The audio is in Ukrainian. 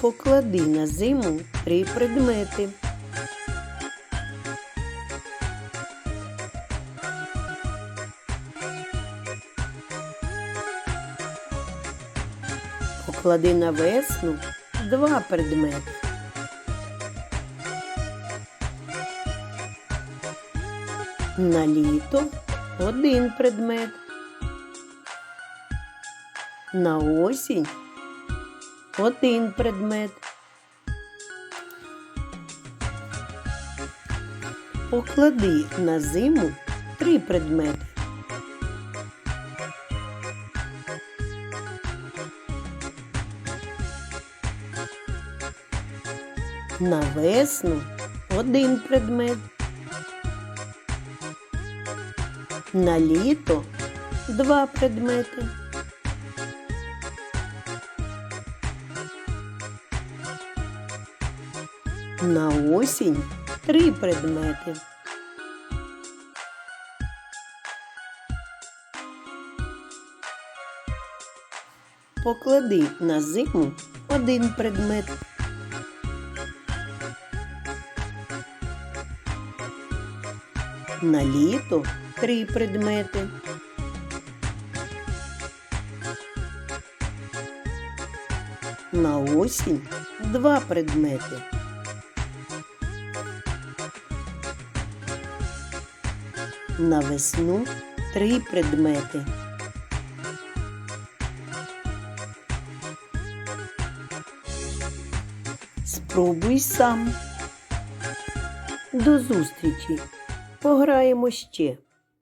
Поклади на зиму три предмети. Поклади на весну два предмети. На літо один предмет. На осінь один предмет. Поклади на зиму три предмети. На весну один предмет. На літо два предмети. На осінь три предмети. Поклади на зиму один предмет. На літо три предмети. На осінь два предмети. На весну три предмети. Спробуй сам. До зустрічі. Пограємо ще.